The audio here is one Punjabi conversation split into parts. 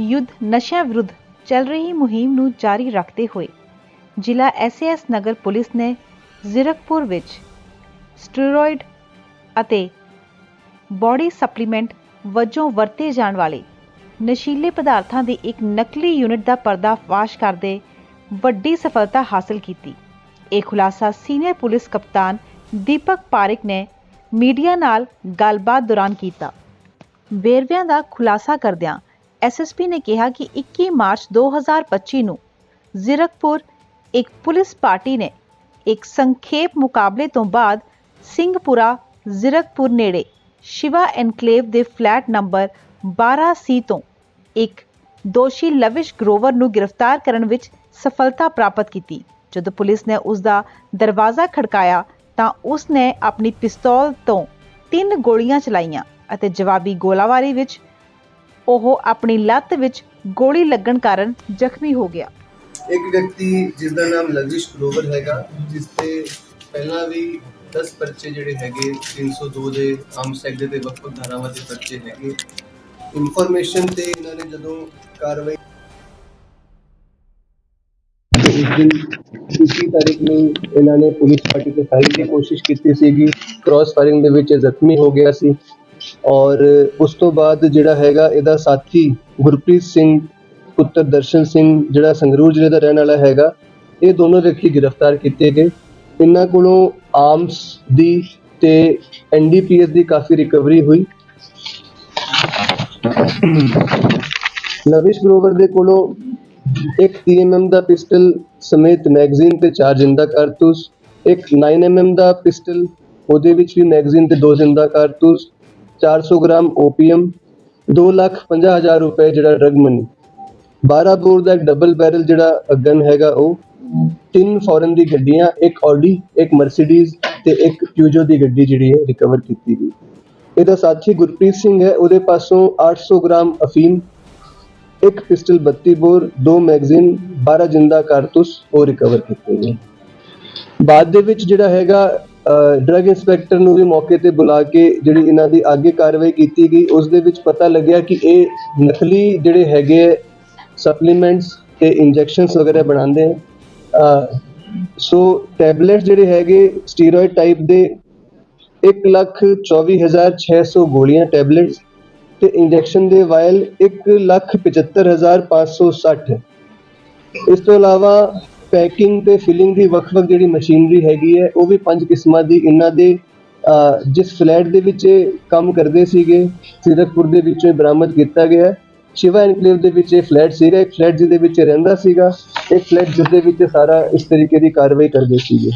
ਯੁੱਧ ਨਸ਼ਿਆਂ ਵਿਰੁੱਧ ਚੱਲ ਰਹੀ ਮੁਹਿੰਮ ਨੂੰ ਜਾਰੀ ਰੱਖਦੇ ਹੋਏ ਜ਼ਿਲ੍ਹਾ ਐਸਏਐਸ ਨਗਰ ਪੁਲਿਸ ਨੇ ਜ਼ੀਰਕਪੁਰ ਵਿੱਚ ਸਟੀਰੋਇਡ ਅਤੇ ਬਾਡੀ ਸਪਲੀਮੈਂਟ ਵਜੋਂ ਵਰਤੇ ਜਾਣ ਵਾਲੇ ਨਸ਼ੀਲੇ ਪਦਾਰਥਾਂ ਦੀ ਇੱਕ ਨਕਲੀ ਯੂਨਿਟ ਦਾ ਪਰਦਾਫਾਸ਼ ਕਰਦੇ ਵੱਡੀ ਸਫਲਤਾ ਹਾਸਲ ਕੀਤੀ। ਇਹ ਖੁਲਾਸਾ ਸੀਨੀਅਰ ਪੁਲਿਸ ਕਪਤਾਨ ਦੀਪਕ ਪਾਰਿਕ ਨੇ ਮੀਡੀਆ ਨਾਲ ਗੱਲਬਾਤ ਦੌਰਾਨ ਕੀਤਾ। ਵੇਰਵਿਆਂ ਦਾ ਖੁਲਾਸਾ ਕਰਦਿਆਂ ਐਸਐਸਪੀ ਨੇ ਕਿਹਾ ਕਿ 21 ਮਾਰਚ 2025 ਨੂੰ ਜ਼ੀਰਕਪੁਰ ਇੱਕ ਪੁਲਿਸ ਪਾਰਟੀ ਨੇ ਇੱਕ ਸੰਖੇਪ ਮੁਕਾਬਲੇ ਤੋਂ ਬਾਅਦ ਸਿੰਘਪੁਰਾ ਜ਼ੀਰਕਪੁਰ ਨੇੜੇ ਸ਼ਿਵਾ ਐਨਕਲੇਵ ਦੇ ਫਲੈਟ ਨੰਬਰ 12 ਸੀ ਤੋਂ ਇੱਕ ਦੋਸ਼ੀ ਲਵਿਸ਼ ਗਰੋਵਰ ਨੂੰ ਗ੍ਰਿਫਤਾਰ ਕਰਨ ਵਿੱਚ ਸਫਲਤਾ ਪ੍ਰਾਪਤ ਕੀਤੀ। ਜਦੋਂ ਪੁਲਿਸ ਨੇ ਉਸ ਦਾ ਦਰਵਾਜ਼ਾ ਖੜਕਾਇਆ ਤਾਂ ਉਸ ਨੇ ਆਪਣੀ ਪਿਸਤੌਲ ਤੋਂ ਤਿੰਨ ਗੋਲੀਆਂ ਚਲਾਈਆਂ ਅਤੇ ਜਵਾਬੀ ਗੋਲਾਬਾਰੀ ਵਿੱਚ ਉਹ ਆਪਣੀ ਲੱਤ ਵਿੱਚ ਗੋਲੀ ਲੱਗਣ ਕਾਰਨ ਜ਼ਖਮੀ ਹੋ ਗਿਆ। ਇੱਕ ਵਿਅਕਤੀ ਜਿਸ ਦਾ ਨਾਮ ਲਵਿਸ਼ ਗਰੋਵਰ ਹੈਗਾ ਜਿਸ ਤੇ ਪਹਿਲਾਂ ਵੀ 10 ਪਰਚੇ ਜਿਹੜੇ ਹੈਗੇ 302 ਦੇ ਆਰਮਸ ਐਕਟ ਦੇ ਵੱਖ ਵੱਖ ਧਾਰਾਵਾਂ ਦੇ ਪਰਚੇ ਹੈਗੇ। ਇਨਫੋਰਮੇਸ਼ਨ ਤੇ ਇਹਨਾਂ ਨੇ ਜਦੋਂ ਕਾਰਵਾਈ ਤੇ ਦਿਨ ਇਸੀ ਤਾਰੀਖ ਨੂੰ ਇਹਨਾਂ ਨੇ ਪੁਲਿਸ ਪਾਰਟੀ ਤੇ ਫਾਇਰਿੰਗ ਦੀ ਕੋਸ਼ਿਸ਼ ਕੀਤੀ ਸੀਗੀ। ਕ੍ਰਾਸ ਫਾਇਰਿੰਗ ਦੇ ਵਿੱਚ ਜ਼ਖਮੀ ਹੋ ਗਿਆ ਸੀ। ਔਰ ਉਸ ਤੋਂ ਬਾਅਦ ਜਿਹੜਾ ਹੈਗਾ ਇਹਦਾ ਸਾਥੀ ਗੁਰਪ੍ਰੀਤ ਸਿੰਘ, ਪੁੱਤਰ ਦਰਸ਼ਨ ਸਿੰਘ, ਜਿਹੜਾ ਸੰਗਰੂਰ ਜ਼ਿਲ੍ਹੇ ਦਾ ਰਹਿਣ ਵਾਲਾ ਹੈਗਾ, ਇਹ ਦੋਨੋਂ ਵਿਅਕਤੀ ਗ੍ਰਿਫਤਾਰ ਕੀਤੇ ਗਏ। ਇਹਨਾਂ ਕੋਲੋਂ ਆਰਮਸ ਦੀ ਤੇ ਐਨਡੀਪੀਐਸ ਦੀ ਕਾਫੀ ਰਿਕਵਰੀ ਹੋਈ। ਲਵਿਸ਼ ਗਰੋਵਰ ਦੇ ਕੋਲੋਂ ਇੱਕ 3mm ਦਾ ਪਿਸਟਲ ਸਮੇਤ ਮੈਗਜ਼ੀਨ ਤੇ ਚਾਰ ਜਿੰਦਾ ਕਾਰਤੂਸ, ਇੱਕ 9mm ਦਾ ਪਿਸਟਲ, ਉਹਦੇ ਵਿੱਚ ਵੀ ਮੈਗਜ਼ੀਨ ਤੇ ਦੋ ਜਿੰਦਾ ਕਾਰਤੂਸ 400 ਗ੍ਰਾਮ ਓਪੀਅਮ 2 ਲੱਖ 50 ਹਜ਼ਾਰ ਰੁਪਏ ਜਿਹੜਾ ਡਰਗ ਮਨੀ 12 ਬੋਰ ਦਾ ਇੱਕ ਡਬਲ ਬੈਰਲ ਜਿਹੜਾ ਗਨ ਹੈਗਾ ਉਹ, ਤਿੰਨ ਫੋਰਨ ਦੀ ਗੱਡੀਆਂ, ਇੱਕ ਆਡੀ ਇੱਕ ਮਰਸੀਡੀਜ਼ ਤੇ ਇੱਕ ਪਿਊਜੋ ਦੀ ਗੱਡੀ ਜਿਹੜੀ ਹੈ ਰਿਕਵਰ ਕੀਤੀ ਗਈ। ਇਹਦਾ ਸਾਥੀ ਗੁਰਪ੍ਰੀਤ ਸਿੰਘ ਹੈ, ਉਹਦੇ ਪਾਸੋਂ 800 ਗ੍ਰਾਮ ਅਫੀਮ, ਇੱਕ ਪਿਸਟਲ 32 ਬੋਰ, ਦੋ ਮੈਗਜ਼ੀਨ 12 ਜਿੰਦਾ ਕਾਰਤੂਸ ਉਹ ਰਿਕਵਰ ਕੀਤੇ ਗਏ। ਬਾਅਦ ਦੇ ਵਿੱਚ ਜਿਹੜਾ ਹੈਗਾ ਡਰੱਗ ਇੰਸਪੈਕਟਰ ਨੂੰ ਵੀ ਮੌਕੇ ਤੇ ਬੁਲਾ ਕੇ ਜਿਹੜੀ ਇਹਨਾਂ ਦੀ ਅੱਗੇ ਕਾਰਵਾਈ ਕੀਤੀ ਗਈ, ਉਸ ਦੇ ਵਿੱਚ ਪਤਾ ਲੱਗਿਆ ਕਿ ਇਹ ਨਕਲੀ ਜਿਹੜੇ ਹੈਗੇ ਸਪਲੀਮੈਂਟਸ ਤੇ ਇੰਜੈਕਸ਼ਨਸ ਵਗੈਰਾ ਬਣਾਉਂਦੇ ਹੈ ਸੋ ਟੈਬਲੇਟ ਜਿਹੜੇ ਹੈਗੇ ਸਟੀਰੋਇਡ ਟਾਈਪ ਦੇ 124600 ਗੋਲੀਆਂ ਟੈਬਲੇਟਸ ਤੇ ਇੰਜੈਕਸ਼ਨ ਦੇ ਵਾਇਲ 175560 ਇਸ ਤੋਂ ਇਲਾਵਾ ਪੈਕਿੰਗ ਤੇ ਫਿਲਿੰਗ ਦੀ ਵੱਖ-ਵੱਖ ਜਿਹੜੀ ਮਸ਼ੀਨਰੀ ਹੈਗੀ ਹੈ, ਉਹ ਵੀ ਪੰਜ ਕਿਸਮਾਂ ਦੀ। ਇਹਨਾਂ ਦੇ ਜਿਸ ਫਲੈਟ ਦੇ ਵਿੱਚ ਇਹ ਕੰਮ ਕਰਦੇ ਸੀਗੇ, ਸਿਰਕਪੁਰ ਦੇ ਵਿੱਚੋਂ ਬਰਾਮਦ ਕੀਤਾ ਗਿਆ। ਸ਼ਿਵਾ ਐਨਕਲੇਵ ਦੇ ਵਿੱਚ ਇਹ ਫਲੈਟ ਸੀਗਾ, ਇੱਕ ਫਲੈਟ ਜਿਹਦੇ ਵਿੱਚ ਰਹਿੰਦਾ ਸੀਗਾ, ਇੱਕ ਫਲੈਟ ਜਿਸ ਦੇ ਵਿੱਚ ਸਾਰਾ ਇਸ ਤਰੀਕੇ ਦੀ ਕਾਰਵਾਈ ਕਰਦੇ ਸੀਗੇ।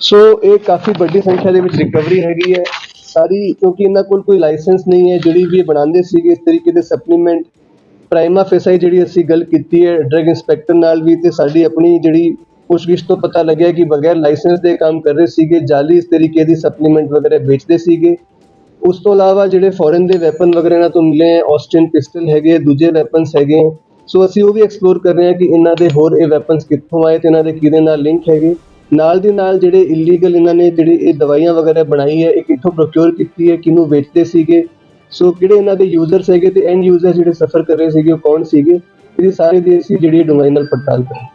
ਸੋ, ਇਹ ਕਾਫੀ ਵੱਡੀ ਸੰਖਿਆ ਦੇ ਵਿੱਚ ਰਿਕਵਰੀ ਹੈਗੀ ਹੈ। ਸਾਰੀ, ਕਿਉਂਕਿ ਇਹਨਾਂ ਕੋਲ ਕੋਈ ਲਾਇਸੈਂਸ ਨਹੀਂ ਹੈ, ਜਿਹੜੀ ਵੀ ਇਹ ਬਣਾਉਂਦੇ ਸੀਗੇ, ਇਸ ਤਰੀਕੇ ਦੇ ਸਪਲੀਮੈਂਟ ਪ੍ਰਾਈਮਾ ਫੇਸਾਈ ਜਿਹੜੀ ਅਸੀਂ ਗੱਲ ਕੀਤੀ ਹੈ, ਡਰੱਗ ਇੰਸਪੈਕਟਰ ਨਾਲ ਵੀ ਤੇ ਸਾਡੀ ਆਪਣੀ ਜਿਹੜੀ ਪੁੱਛਗਿੱਛ ਤੋਂ ਪਤਾ ਲੱਗਿਆ ਕਿ ਬਗੈਰ ਲਾਇਸੈਂਸ ਦੇ ਕੰਮ ਕਰ ਰਹੇ ਸੀਗੇ, ਜਾਲੀ ਇਸ ਤਰੀਕੇ ਦੀ ਸਪਲੀਮੈਂਟ ਵਗੈਰਾ ਵੇਚਦੇ ਸੀਗੇ ਉਸ ਤੋਂ ਇਲਾਵਾ ਜਿਹੜੇ ਫੋਰਨ ਦੇ ਵੈਪਨ ਵਗੈਰਾ ਇਹਨਾਂ ਤੋਂ ਮਿਲੇ ਹੈ ਆਸਟਿਨ ਪਿਸਟਲ ਹੈਗੇ, ਦੂਜੇ ਵੈਪਨਸ ਹੈਗੇ ਹੈ। ਸੋ ਅਸੀਂ ਉਹ ਵੀ ਐਕਸਪਲੋਰ ਕਰ ਰਹੇ ਹਾਂ ਕਿ ਇਹਨਾਂ ਦੇ ਹੋਰ ਇਹ ਵੈਪਨਸ ਕਿੱਥੋਂ ਆਏ ਤੇ ਇਹਨਾਂ ਦੇ ਕਿਹਦੇ ਨਾਲ ਲਿੰਕ ਹੈਗੇ ਨਾਲ ਦੀ ਨਾਲ ਜਿਹੜੇ ਇਲੀਗਲ ਇਹਨਾਂ ਨੇ ਜਿਹੜੀ ਇਹ ਦਵਾਈਆਂ ਵਗੈਰਾ ਬਣਾਈ ਹੈ ਇਹ ਕਿੱਥੋਂ ਪ੍ਰੋਕਿਉਰ ਕੀਤੀ ਹੈ, ਕਿਹਨੂੰ ਵੇਚਦੇ ਸੀਗੇ ਸੋ ਕਿਹੜੇ ਇਹਨਾਂ ਦੇ ਯੂਜ਼ਰਸ ਹੈਗੇ ਤੇ ਐਂਡ ਯੂਜ਼ਰ ਜਿਹੜੇ ਸਫਰ ਕਰ ਰਹੇ ਸੀਗੇ ਉਹ ਕੌਣ ਸੀਗੇ? ਇਹਦੀ ਸਾਰੀ ਦੀ ਅਸੀਂ ਜਿਹੜੀ ਡੂੰਘਾਈ ਨਾਲ ਪੜਤਾਲ ਕਰ ਰਹੇ ਹਾਂ।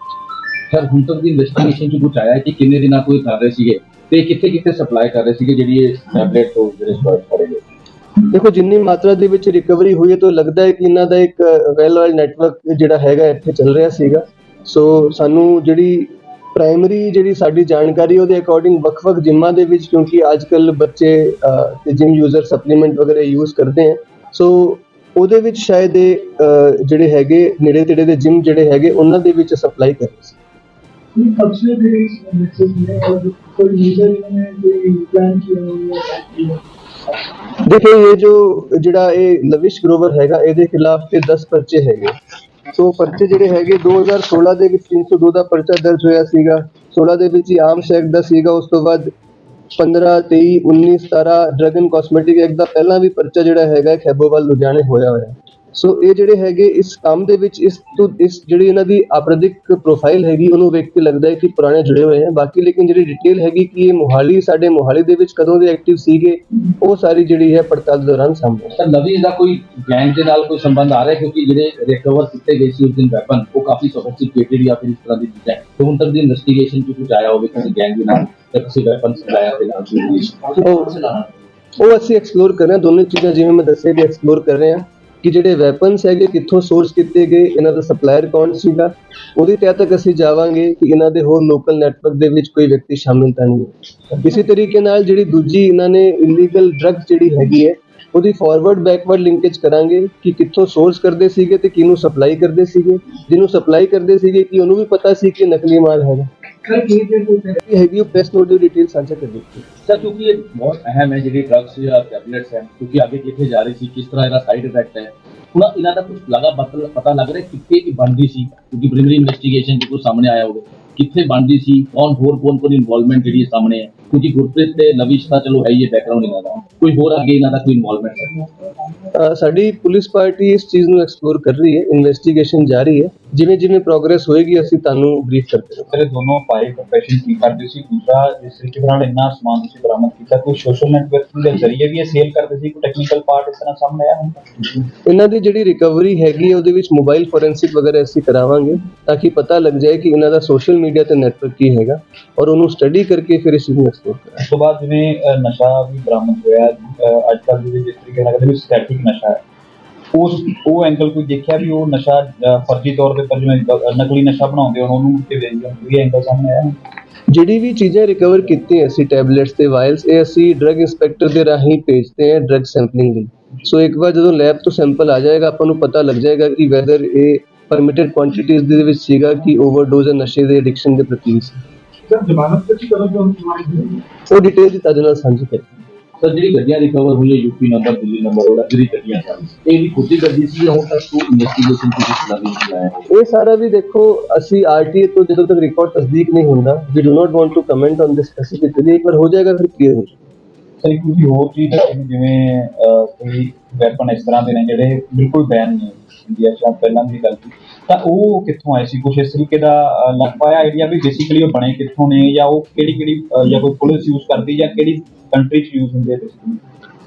ਸਰ ਹੁਣ ਤੱਕ ਦੀ ਇਨਵੈਸਟੀਗੇਸ਼ਨ ਚ ਕੁਝ ਆਇਆ ਕਿ ਕਿੰਨੇ ਦਿਨਾਂ ਤੋਂ ਇਹ ਕਰ ਰਹੇ ਸੀਗੇ ਤੇ ਕਿੱਥੇ ਕਿੱਥੇ ਸਪਲਾਈ ਕਰ ਰਹੇ ਸੀਗੇ ਜਿਹੜੀ ਇਹ ਟੈਬਲੇਟ ਤੋਂ ਜਿਹੜੇ ਸਟੋਰ ਕਰੇ ਗਏ? ਦੇਖੋ ਜਿੰਨੀ ਮਾਤਰਾ ਦੇ ਵਿੱਚ ਰਿਕਵਰੀ ਹੋਈ ਹੈ ਤਾਂ ਲੱਗਦਾ ਹੈ ਕਿ ਇਹਨਾਂ ਦਾ ਇੱਕ ਵੈਲ ਆਇਲ ਨੈਟਵਰਕ ਜਿਹੜਾ ਹੈਗਾ ਇੱਥੇ ਚੱਲ ਰਿਹਾ ਸੀਗਾ। ਸੋ ਸਾਨੂੰ ਜਿਹੜੀ ਪ੍ਰਾਇਮਰੀ ਜਿਹੜੀ ਸਾਡੀ ਜਾਣਕਾਰੀ ਉਹਦੇ ਅਕੋਰਡਿੰਗ ਵੱਖ-ਵੱਖ ਜਿੰਮਾਂ ਦੇ ਵਿੱਚ ਕਿਉਂਕਿ ਅੱਜਕੱਲ ਬੱਚੇ ਤੇ ਜਿਮ ਯੂਜ਼ਰ ਸਪਲੀਮੈਂਟ ਵਗੈਰਾ ਯੂਜ਼ ਕਰਦੇ ਹਨ ਸੋ ਉਹਦੇ ਵਿੱਚ ਸ਼ਾਇਦ ਇਹ ਜਿਹੜੇ ਹੈਗੇ ਨੇੜੇ ਤੇੜੇ ਦੇ ਜਿੰਮ ਜਿਹੜੇ ਹੈਗੇ ਉਹਨਾਂ ਦੇ ਵਿੱਚ ਸਪਲਾਈ ਕਰਦੇ ਸੀ ਦੇਖੋ ਇਹ ਜੋ ਜਿਹੜਾ ਇਹ ਲਵਿਸ਼ ਗਰੋਵਰ ਹੈਗਾ ਇਹਦੇ ਖਿਲਾਫ ਤੇ 10 ਪਰਚੇ ਹੈਗੇ। ਸੋ ਪਰਚੇ ਜਿਹੜੇ ਹੈਗੇ 2016 ਦੇ ਵਿੱਚ 302 ਦਾ ਪਰਚਾ ਦਰਜ ਹੋਇਆ ਸੀਗਾ। 16 ਦੇ ਵਿੱਚ ਹੀ ਆਮ ਐਕਟ ਦਾ ਸੀਗਾ, ਉਸ ਤੋਂ ਬਾਅਦ 15 23 19 17 ਡਰਗ ਐਂਡ ਕਾਸਮੈਟਿਕ ਐਕਟ ਦਾ ਪਹਿਲਾਂ ਵੀ ਪਰਚਾ ਜਿਹੜਾ ਹੈਗਾ ਖੈਬੋਵਾਲ, ਲੁਧਿਆਣੇ ਹੋਇਆ ਹੋਇਆ। ਸੋ ਇਹ ਜਿਹੜੇ ਹੈਗੇ ਇਸ ਕੰਮ ਦੇ ਵਿੱਚ ਇਸ ਤੋਂ ਇਸ ਜਿਹੜੀ ਇਹਨਾਂ ਦੀ ਆਪਰਾਧਿਕ ਪ੍ਰੋਫਾਈਲ ਹੈਗੀ ਉਹਨੂੰ ਵੇਖ ਕੇ ਲੱਗਦਾ ਹੈ ਕਿ ਪੁਰਾਣੇ ਜੁੜੇ ਹੋਏ ਹੈ ਬਾਕੀ ਲੇਕਿਨ ਜਿਹੜੀ ਡਿਟੇਲ ਹੈਗੀ ਕਿ ਇਹ ਮੋਹਾਲੀ ਸਾਡੇ ਮੋਹਾਲੀ ਦੇ ਵਿੱਚ ਕਦੋਂ ਦੇ ਐਕਟਿਵ ਸੀਗੇ ਉਹ ਸਾਰੀ ਜਿਹੜੀ ਹੈ ਪੜਤਾਲ ਦੌਰਾਨ ਸਾਹਮਣੇ। ਸਰ ਨਵੀ ਦਾ ਕੋਈ ਗੈਂਗ ਦੇ ਨਾਲ ਕੋਈ ਸੰਬੰਧ ਆ ਰਿਹਾ? ਕਿਉਂਕਿ ਜਿਹੜੇ ਰਿਕਵਰ ਕੀਤੇ ਗਏ ਸੀ ਉਸ ਦਿਨ ਵੈਪਨ ਉਹ ਕਾਫੀ ਸੋਫਿਸਟੀਕੇਟਡ ਜਾਂ ਫਿਰ ਇਸ ਤਰ੍ਹਾਂ ਦੀ ਚੀਜ਼ਾਂ ਤੇ ਹੁਣ ਤੱਕ ਦੀ ਇਨਵੈਸਟੀਗੇਸ਼ਨ ਚ ਕੁਝ ਆਇਆ ਹੋਵੇ ਕਿਸੇ ਗੈਂਗ ਦੇ ਨਾਲ ਜਾਂ ਕਿਸੇ ਵੈਪਨ ਸਪਲਾਇਰ ਦੇ ਨਾਲ? ਉਹ ਉਹ ਅਸੀਂ ਐਕਸਪਲੋਰ ਕਰ ਰਹੇ ਹਾਂ। ਦੋਨੋਂ ਚੀਜ਼ਾਂ ਜਿਵੇਂ ਮੈਂ ਦੱਸਿਆ ਕਿ ਐਕਸਪਲੋਰ ਕਰ ਰਹੇ ਹਾਂ। ਕਿ ਜਿਹੜੇ ਵੈਪਨਸ ਹੈਗੇ, ਕਿੱਥੋਂ ਸੋਰਸ ਕੀਤੇ ਗਏ, ਇਹਨਾਂ ਦਾ ਸਪਲਾਇਰ ਕੌਣ ਸੀਗਾ, ਉਹਦੀ ਤਹਿ ਤੱਕ ਅਸੀਂ ਜਾਵਾਂਗੇ ਕਿ ਇਹਨਾਂ ਦੇ ਹੋਰ ਲੋਕਲ ਨੈਟਵਰਕ ਦੇ ਵਿੱਚ ਕੋਈ ਵਿਅਕਤੀ ਸ਼ਾਮਿਲ ਤਾਂ ਨਹੀਂ ਹੈ। ਇਸੇ ਤਰੀਕੇ ਨਾਲ ਜਿਹੜੀ ਦੂਜੀ ਇਹਨਾਂ ਨੇ ਇਲੀਗਲ ਡਰੱਗ ਜਿਹੜੀ ਹੈਗੀ ਹੈ, ਉਹਦੀ ਫਾਰਵਰਡ ਬੈਕਵਰਡ ਲਿੰਕੇਜ ਕਰਾਂਗੇ ਕਿ ਕਿੱਥੋਂ ਸੋਰਸ ਕਰਦੇ ਸੀਗੇ ਤੇ ਕਿਹਨੂੰ ਸਪਲਾਈ ਕਰਦੇ ਸੀਗੇ। ਜਿਹਨੂੰ ਸਪਲਾਈ ਕਰਦੇ ਸੀਗੇ ਕਿ ਉਹਨੂੰ ਵੀ ਪਤਾ ਸੀ ਕਿ ਨਕਲੀ ਮਾਲ ਹੈਗਾ। क्योंकि ये बहुत अहम है ड्रग्स या क्योंकि आगे जा रही थी किस तरह साइड इफ़ेक्ट है। थोड़ा कुछ लगा पता लग रहा है कितने की क्योंकि इन्वेस्टिगेशन सामने आया होगा। कितने कौन होर कौन कौन इन्वॉल्वमेंट जी सामने है। ਹੈ ਹੈ ਕਿਉਂਕਿ ਗੁਰਪ੍ਰੀਤ ਤੇ ਨਵੀਸ਼ ਚਲੋ ਹੈ ਹੀ ਹੈ ਬੈਕਗ੍ਰਾਉਂਡ ਇਹਨਾਂ ਦਾ। ਕੋਈ ਹੋਰ ਅੱਗੇ ਇਹਨਾਂ ਦਾ ਕੋਈ ਇਨਵੋਲਵਮੈਂਟ ਹੈ? ਸਾਡੀ ਪੁਲਿਸ ਪਾਰਟੀ ਇਸ ਚੀਜ਼ ਨੂੰ ਐਕਸਪਲੋਰ ਕਰ ਰਹੀ ਹੈ ਇਨਵੈਸਟੀਗੇਸ਼ਨ ਜਾਰੀ ਹੈ। ਜਿਵੇਂ ਜਿਵੇਂ ਪ੍ਰੋਗਰੈਸ ਹੋਏਗੀ ਅਸੀਂ ਤੁਹਾਨੂੰ ਬਰੀਫ ਕਰਦੇ ਰਹਾਂਗੇ ਸਰ ਇਹ ਦੋਨੋਂ ਪਾਏ ਪ੍ਰੋਫੈਸ਼ਨ ਕੀ ਕਰਦੇ ਸੀ? ਦੂਸਰਾ ਜਿਸ ਤਰੀਕੇ ਦੇ ਨਾਲ ਇੰਨਾ ਸਮਾਨ ਤੁਸੀਂ ਬਰਾਮਦ ਕੀਤਾ ਕੋਈ ਸੋਸ਼ਲ ਨੈਟਵਰਕਿੰਗ ਦੇ ਜ਼ਰੀਏ ਵੀ ਇਹ ਸੇਲ ਕਰਦੇ ਸੀ? ਕੋਈ ਟੈਕਨੀਕਲ ਪਾਰਟ ਇਸ ਤਰ੍ਹਾਂ ਸਾਹਮਣੇ ਆਇਆ ਹੁਣ ਇਹਨਾਂ ਦੀ ਜਿਹੜੀ ਰਿਕਵਰੀ ਹੈਗੀ ਹੈ ਉਹਦੇ ਵਿੱਚ ਮੋਬਾਈਲ ਫੋਰੈਂਸਿਕ ਵਗੈਰਾ ਅਸੀਂ ਕਰਾਵਾਂਗੇ ਤਾਂ ਕਿ ਪਤਾ ਲੱਗ ਜਾਏ ਕਿ ਇਹਨਾਂ ਦਾ ਸੋਸ਼ਲ ਮੀਡੀਆ ਤੇ ਨੈਟਵਰਕ ਕੀ ਹੈਗਾ ਔਰ ਉਹਨੂੰ ਸਟੱਡੀ ਕਰਕੇ ਫਿਰ ਇਸ ਨੂੰ ਉਸ ਤੋਂ ਬਾਅਦ ਜਿਵੇਂ ਅ, ਨਸ਼ਾ ਵੀ ਬਰਾਮਦ ਹੋਇਆ ਅ, ਅੱਜ ਕੱਲ੍ਹ ਦੇ ਜਿਸ ਤਰੀਕੇ ਨਾਲ ਕਹਿੰਦੇ ਵੀ ਸਟੈਟਿਕ ਨਸ਼ਾ ਹੈ। ਉਸ ਉਹ ਐਂਗਲ ਕੋਈ ਦੇਖਿਆ ਵੀ ਉਹ ਨਸ਼ਾ ਅ, ਫਰਜ਼ੀ ਤੌਰ ਤੇ ਪਰ ਜਿਵੇਂ ਗ- ਨਕਲੀ ਨਸ਼ਾ ਬਣਾਉਂਦੇ ਉਹਨਾਂ ਨੂੰ ਤੇ ਵੇਚਦੇ ਹੋਣ ਇਹ ਐਂਗਲ ਸਾਹਮਣੇ ਆਇਆ। ਜਿਹੜੀ ਵੀ ਚੀਜ਼ਾਂ ਰਿਕਵਰ ਕੀਤੀਆਂ ਅਸੀਂ ਟੈਬਲੇਟਸ ਤੇ ਵਾਇਲਸ ਇਹ ਅਸੀਂ ਡਰੱਗ ਇੰਸਪੈਕਟਰ ਦੇ ਰਾਹੀਂ ਭੇਜਦੇ ਹਾਂ ਡਰੱਗ ਸੈਂਪਲਿੰਗ ਲਈ। ਸੋ ਇੱਕ ਵਾਰ ਜਦੋਂ ਲੈਬ ਤੋਂ ਸੈਂਪਲ ਆ ਜਾਏਗਾ ਆਪਾਂ ਨੂੰ ਪਤਾ ਲੱਗ ਜਾਏਗਾ ਕਿ ਵੈਦਰ ਇਹ ਪਰਮਿਟਡ ਕੁਆਂਟੀਟੀਜ਼ ਦੇ ਵਿੱਚ ਸੀਗਾ ਕਿ ਓਵਰਡੋਜ਼ ਜਾਂ ਨਸ਼ੇ ਦੇ ਐਡਿਕਸ਼ਨ ਦੇ ਪ੍ਰਤੀ। ਸੀ ਸਰ ਜ਼ਮਾਨਤ ਤੇ ਕਦੋਂ ਤੋਂ ਉਹ ਡਿਟੇਲ ਦੀ ਤੁਹਾਡੇ ਨਾਲ ਸਾਂਝੀ ਕਰੀ ਸਰ ਜਿਹੜੀ ਗੱਡੀਆਂ ਰਿਕਵਰ ਹੋਈਆਂ ਯੂਪੀ ਨੰਬਰ ਦਿੱਲੀ ਨੰਬਰ ਉਹਦਾ ਜਿਹੜੀ ਗੱਡੀਆਂ ਸਨ ਇਹ ਵੀ ਖੁਦ ਦੀ ਗੱਡੀ ਸੀ ਜਾਂ ਹੁਣ ਤੱਕ ਕੋਈ ਇਨਵੈਸਟੀਗੇਸ਼ਨ ਕਿਸੇ ਚਲਾਈ ਨਹੀਂ ਆਇਆ ਇਹ ਸਾਰਾ ਵੀ ਦੇਖੋ ਅਸੀਂ ਆਰਟੀਏ ਤੋਂ ਜਦੋਂ ਤੱਕ ਰਿਕਾਰਡ ਤਸਦੀਕ ਨਹੀਂ ਹੁੰਦਾ we do not want to comment on this specifically ਇੱਕ ਵਾਰ ਹੋ ਜਾਏਗਾ ਫਿਰ ਕਲੀਅਰ ਹੋ ਜਾਏਗਾ। ਸਰ ਇੱਕ ਹੋਰ ਚੀਜ਼ ਹੈ ਜਿਵੇਂ ਅ, ਕੋਈ ਵੈਪਨ ਇਸ ਤਰ੍ਹਾਂ ਦੇ ਨੇ ਜਿਹੜੇ ਬਿਲਕੁਲ ਬੈਨ ਨੇ ਇੰਡੀਆ 'ਚ ਪਹਿਲਾਂ ਦੀ ਗੱਲ ਸੀ। ਤਾਂ ਉਹ ਕਿੱਥੋਂ ਆਏ ਸੀ? ਕੁਛ ਇਸ ਤਰੀਕੇ ਦਾ ਅ, ਲੱਗ ਪਾਇਆ ਆਈਡੀਆ ਵੀ ਬੇਸਿਕਲੀ ਉਹ ਬਣੇ ਕਿੱਥੋਂ ਨੇ ਜਾਂ ਉਹ ਕਿਹੜੀ ਕਿਹੜੀ ਅ, ਜਾਂ ਕੋਈ ਪੁਲਿਸ ਯੂਜ਼ ਕਰਦੀ ਜਾਂ ਕਿਹੜੀ ਕੰਟਰੀ 'ਚ ਯੂਜ਼ ਹੁੰਦੇ basically?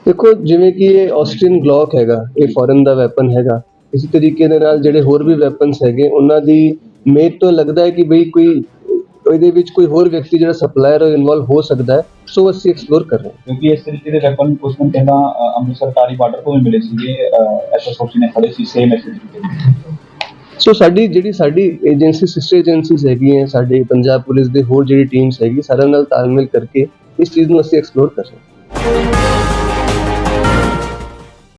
ਦੇਖੋ ਜਿਵੇਂ ਕਿ ਇਹ ਆਸਟਰੀਅਨ ਗਲੌਕ ਹੈਗਾ ਇਹ ਫੋਰਨ ਦਾ ਵੈਪਨ ਹੈਗਾ। ਇਸੇ ਤਰੀਕੇ ਦੇ ਨਾਲ ਜਿਹੜੇ ਹੋਰ ਵੀ ਵੈਪਨਸ ਹੈਗੇ ਉਹਨਾਂ ਦੀ ਮੇਰ ਤੋਂ ਲੱਗਦਾ ਹੈ ਕਿ ਬਈ ਕੋਈ ਇਹਦੇ ਵਿੱਚ ਕੋਈ ਹੋਰ ਵਿਅਕਤੀ ਜਿਹੜਾ ਸਪਲਾਇਰ ਇਨਵੋਲਵ ਹੋ ਸਕਦਾ ਹੈ ਸੋ ਅਸੀਂ ਐਕਸਪਲੋਰ ਕਰ ਰਹੇ ਹਾਂ। ਕਿਉਂਕਿ ਇਸ ਤਰੀਕੇ ਦੇ ਵੈਪਨ ਕੁਝ ਦਿਨ ਪਹਿਲਾਂ ਅੰਮ੍ਰਿਤਸਰ ਬਾਰਡਰ ਤੋਂ ਵੀ ਮਿਲੇ ਸੀਗੇ ਐਸਐਸਓਸੀ ਨੇ ਖੜੇ ਸੀ ਸੇਮ ਦੇ ਸੋ ਸਾਡੀ ਜਿਹੜੀ ਸਾਡੀ ਏਜੰਸੀ ਸਿਸਟਰ ਏਜੰਸੀਜ਼ ਹੈਗੀਆਂ ਸਾਡੇ ਪੰਜਾਬ ਪੁਲਿਸ ਦੇ ਹੋਰ ਜਿਹੜੀ ਟੀਮਸ ਹੈਗੀ ਸਾਰਿਆਂ ਨਾਲ ਤਾਲਮੇਲ ਕਰਕੇ ਇਸ ਚੀਜ਼ ਨੂੰ ਅਸੀਂ ਐਕਸਪਲੋਰ ਕਰ ਰਹੇ ਹਾਂ।